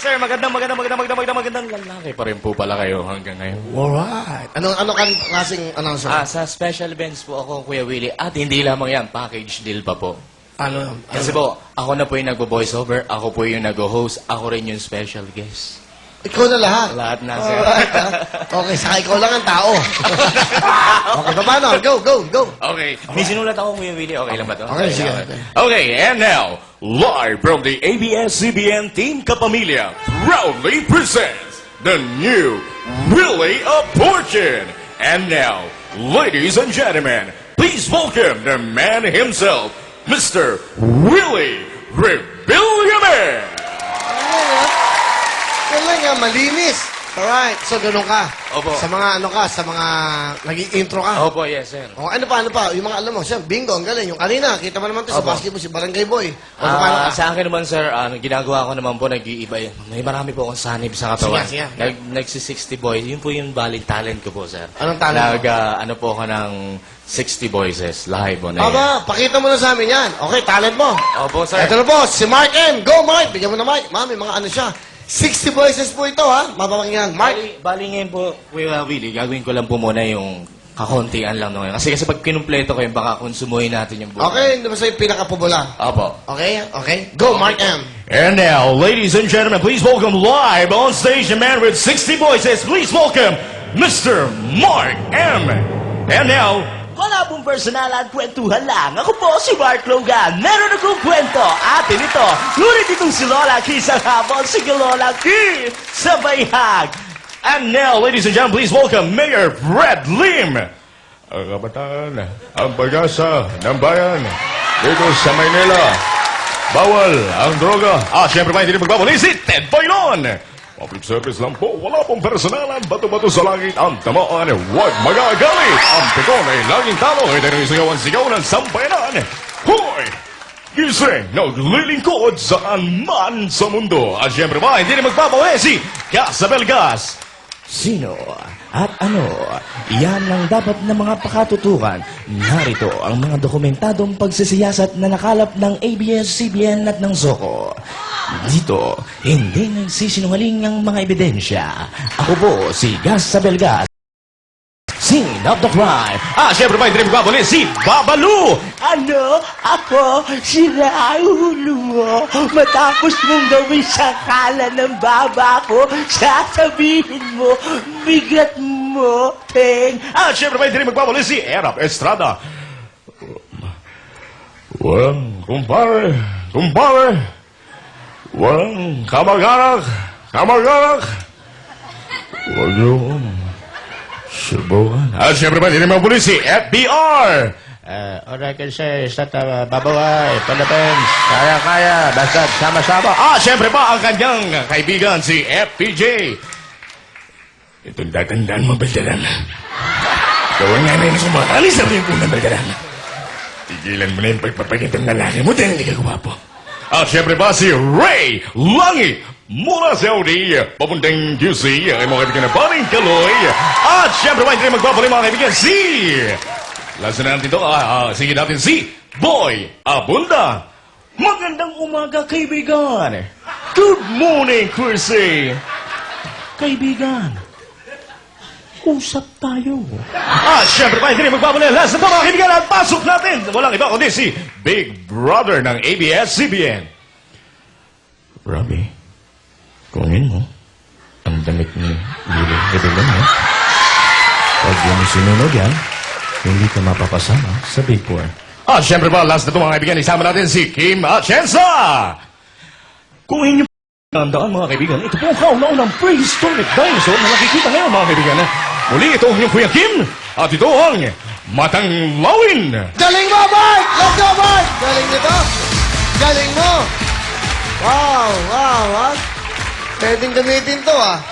Sir, magandang, magandang, magandang, magandang, magandang, magandang lalaki pa rin po pala kayo hanggang ngayon. Alright. Anong, ano kan klaseng announcer? Ah, sa special events po ako, Kuya Willie. At hindi lamang yan, package deal pa po. ano? Kasi po, ako na po yung nagbo-voice over, ako po yung nag-host, ako rin yung special guest. Ikaw na lahat. Lahat na, sir. Alright. ah. okay, saka ikaw lang ang tao. okay, paano? Go, go, go. Okay, may sinulat ako, Kuya Willie. Okay lang ba to? Okay, sige. Okay, and now, live from the ABS-CBN Team Kapamilya, proudly presents the new Willie a Portion. And now, ladies and gentlemen, please welcome the man himself, Mr. Willie Rebillionaire. Kailan nga, malinis. Alright, so ganun ka. Opo. Sa mga ano ka, sa mga naging intro ka. Opo, yes, sir. O, ano pa, ano pa? Yung mga alam mo, siya, bingo, ang galing. Yung kanina, kita mo naman to sa Opo. basketball, si Barangay Boy. O, paano Ah, ka? sa akin naman, sir, ano, ginagawa ko naman po, nag-iiba. May marami po akong sanib sa katawan. Sige, sige. Nag, nagsi-60 boys. Yun po yung baling talent ko po, sir. Anong talent mo? Nag, ah, ano po ako ng 60 voices live on air. Aba, pakita mo na sa amin yan. Okay, talent mo. Opo, sir. Ito na po, si Mark M. Go, Mark! Bigyan mo na Mark. Mami, mga ano siya. 60 voices po ito, ha? Mapapakinggan. Mark, Bali, bali ngayon po, Kuya Willie, gagawin ko lang po muna yung kakontian lang ngayon. Kasi kasi pag kinumpleto ko yun, baka konsumuhin natin yung buhay. okay, hindi ba sa'yo pinakapubula? Opo. Okay, okay. Go, Mark M. And now, ladies and gentlemen, please welcome live on stage a man with 60 voices. Please welcome Mr. Mark M. And now, wala pong personal at kwentuhan lang. Ako po si Mark Logan. Meron akong kwento. Atin ito. Ngunit itong si Lola Key sa habang si Lola Key sa bayhag. And now, ladies and gentlemen, please welcome Mayor Fred Lim. Ang kabataan, ang pag-asa ng bayan dito sa Maynila. Bawal ang droga. Ah, syempre pa hindi rin magbabalik si Ted Boylon. Public service lang po, wala pong personalan, bato-bato sa langit ang tamaan. Huwag magagalit. Ang pikon ay laging talo. Ito rin sigaw ang sigaw ng sampayanan. Hoy! Gising, naglilingkod saan man sa mundo. At syempre pa, hindi rin magbabawi si Casabel Gas. Sino at ano? Yan ang dapat na mga pakatutukan. Narito ang mga dokumentadong pagsisiyasat na nakalap ng ABS-CBN at ng Zoko. Dito, hindi nagsisinungaling ang mga ebidensya. Ako po si Gas. Scene of the crime. Ah, syempre pa, hindi rin magbabalik si Babalu. Ano? Ako? Sira ulo mo. Matapos mong gawin sa kala ng baba ko, sasabihin mo, bigat mo, Peng. Ah, syempre pa, hindi magbabalik si Erap Estrada. Walang kumpare, kumpare. Walang kamag-anak, kamag-anak. Huwag yung subukan. Ah, syempre pa, hindi rin magbabalik si FBR. Uh, Oracle says that uh, babaway, Philippines, kaya-kaya, basta sama-sama. Ah, syempre pa, ang kanyang kaibigan, si FPJ. Itong tatandaan mo, Baldaran. Gawin nga na yun sa mga alis na rin po ng Baldaran. Tigilan mo na yung pagpapagit ng lalaki mo dahil hindi ka guwapo. At syempre pa si Ray Langi mula sa Saudi, papuntang QC, ang mga kaibigan na Baling Kaloy. At syempre pa, hindi rin magbabalik mga kaibigan si... Lasa na natin ito, ah, ah, sige natin si Boy Abunda. Magandang umaga, kaibigan. Good morning, Chrissy. Kaibigan, usap tayo. Ah, syempre pa, hindi rin magbabalik. Last na mga kaibigan at pasok natin. Walang iba kundi si Big Brother ng ABS-CBN. Robbie, Kunin mo ang damit ni Lili Rebellion mo. Pag yung sinunod yan, hindi ka mapapasama sa Big Four. Ah, syempre pa, last na po mga kaibigan, isama natin si Kim Atienza! Kung inyo Tandaan mga kaibigan, ito po ang kauna-unang prehistoric dinosaur na nakikita ngayon mga kaibigan. Muli ito ang inyong Kuya Kim at ito ang Matang Lawin. Galing mo, Mark! Let's go, Mark! Galing nito. Galing mo. Wow, wow, ha? Pwedeng gamitin to, ah.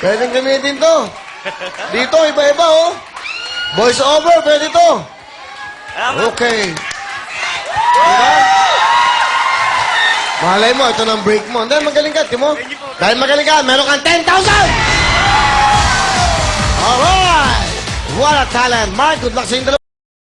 Pwedeng gamitin to. Dito, iba-iba, oh. Voice over, pwede to. Okay. Diba? Malay mo, ito ng break mo. Dahil magaling ka, Timo. Dahil magaling ka, meron kang 10,000! Alright! What a talent. Mark, good luck sa.